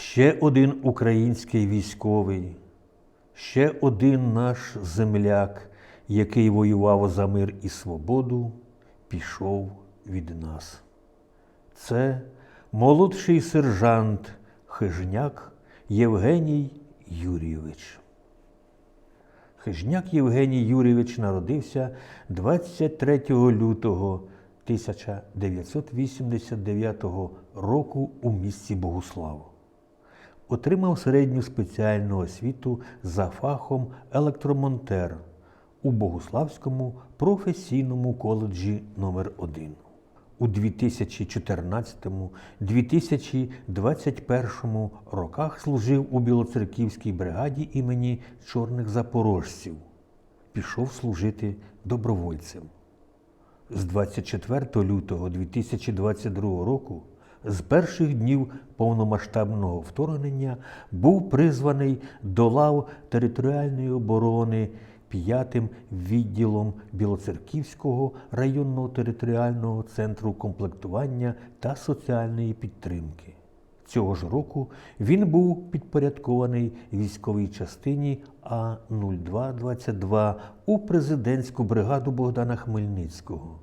Ще один український військовий, ще один наш земляк, який воював за мир і свободу, пішов від нас. Це молодший сержант Хижняк Євгеній Юрійович. Хижняк Євгеній Юрійович народився 23 лютого 1989 року у місті Богуслав. Отримав середню спеціальну освіту за фахом електромонтер у Богуславському професійному коледжі номер 1 У 2014-2021 роках служив у Білоцерківській бригаді імені Чорних Запорожців. Пішов служити добровольцем. З 24 лютого 2022 року, з перших днів повномасштабного вторгнення, був призваний до лав територіальної оборони 5-м відділом Білоцерківського районного територіального центру комплектування та соціальної підтримки. Цього ж року він був підпорядкований військовій частині А-0222 у президентську бригаду Богдана Хмельницького.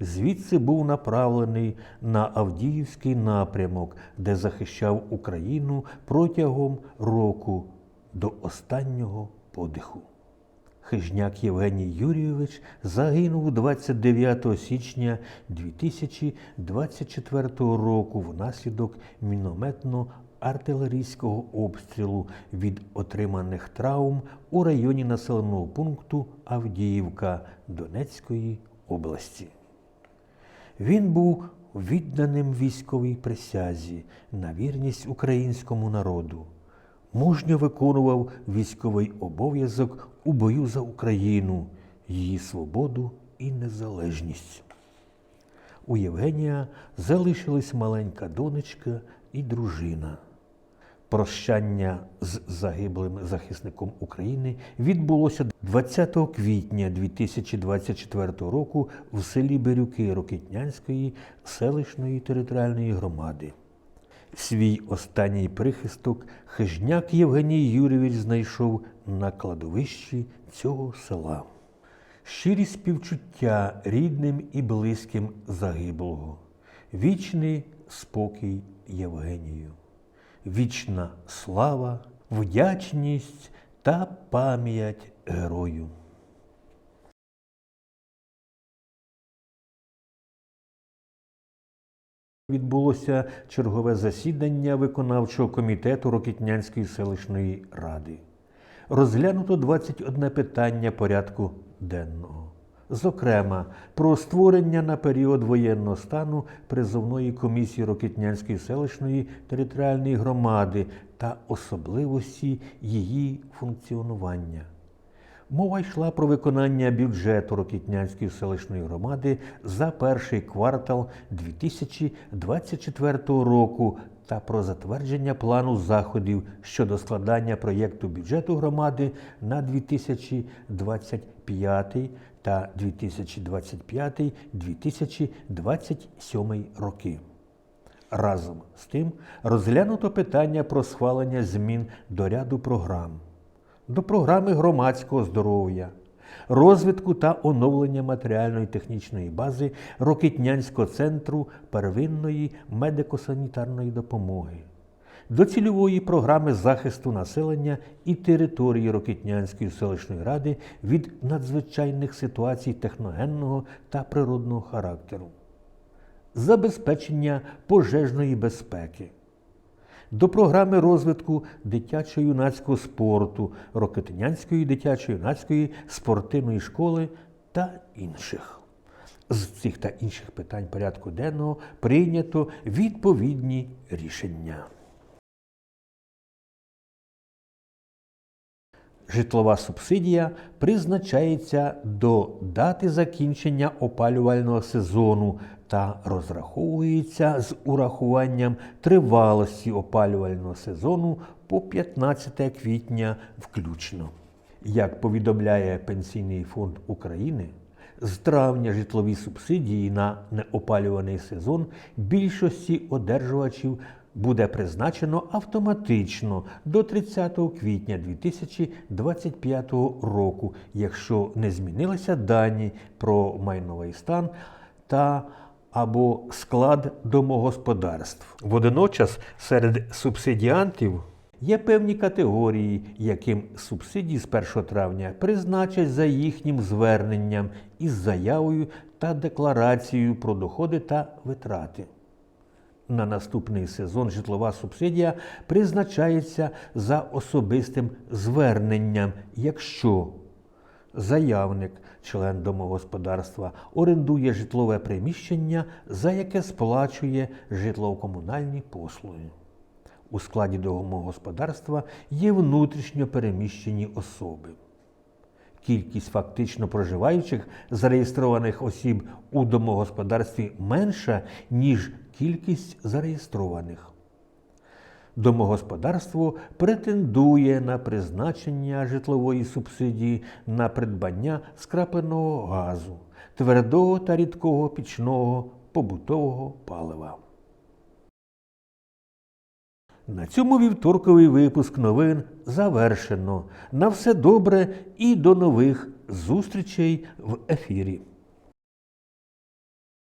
Звідси був направлений на Авдіївський напрямок, де захищав Україну протягом року до останнього подиху. Хижняк Євгеній Юрійович загинув 29 січня 2024 року внаслідок мінометно-артилерійського обстрілу від отриманих травм у районі населеного пункту Авдіївка Донецької області. Він був відданим військовій присязі на вірність українському народу, мужньо виконував військовий обов'язок у бою за Україну, її свободу і незалежність. У Євгенія залишилась маленька донечка і дружина. Прощання з загиблим захисником України відбулося 20 квітня 2024 року в селі Бирюки Рокитнянської селищної територіальної громади. Свій останній прихисток хижняк Євгеній Юрійович знайшов на кладовищі цього села. Щирі співчуття рідним і близьким загиблого, вічний спокій Євгенію, вічна слава, вдячність та пам'ять герою. Відбулося чергове засідання виконавчого комітету Рокітнянської селищної ради. Розглянуто 21 питання порядку денного. Зокрема, про створення на період воєнного стану призовної комісії Рокітнянської селищної територіальної громади та особливості її функціонування. Мова йшла про виконання бюджету Рокітнянської селищної громади за перший квартал 2024 року та про затвердження плану заходів щодо складання проєкту бюджету громади на 2025 та 2025-2027 роки. Разом з тим розглянуто питання про схвалення змін до ряду програм до програми громадського здоров'я, розвитку та оновлення матеріальної технічної бази Рокитнянського центру первинної медико-санітарної допомоги, до цільової програми захисту населення і території Рокитнянської селищної ради від надзвичайних ситуацій техногенного та природного характеру, забезпечення пожежної безпеки до програми розвитку дитячо-юнацького спорту, Рокетинянської дитячо-юнацької спортивної школи та інших. З цих та інших питань порядку денного прийнято відповідні рішення. Житлова субсидія призначається до дати закінчення опалювального сезону та розраховується з урахуванням тривалості опалювального сезону по 15 квітня включно. Як повідомляє Пенсійний фонд України, з травня житлові субсидії на неопалюваний сезон більшості одержувачів буде призначено автоматично до 30 квітня 2025 року, якщо не змінилися дані про майновий стан та або склад домогосподарств. Водночас серед субсидіантів є певні категорії, яким субсидії з 1 травня призначать за їхнім зверненням із заявою та декларацією про доходи та витрати. На наступний сезон житлова субсидія призначається за особистим зверненням, якщо заявник, член домогосподарства, орендує житлове приміщення, за яке сплачує житлово-комунальні послуги. У складі домогосподарства є внутрішньо переміщені особи. Кількість фактично проживаючих зареєстрованих осіб у домогосподарстві менша, ніж кількість зареєстрованих. Домогосподарство претендує на призначення житлової субсидії на придбання скрапленого газу, твердого та рідкого пічного побутового палива. На цьому вівторковий випуск новин завершено. На все добре і до нових зустрічей в ефірі.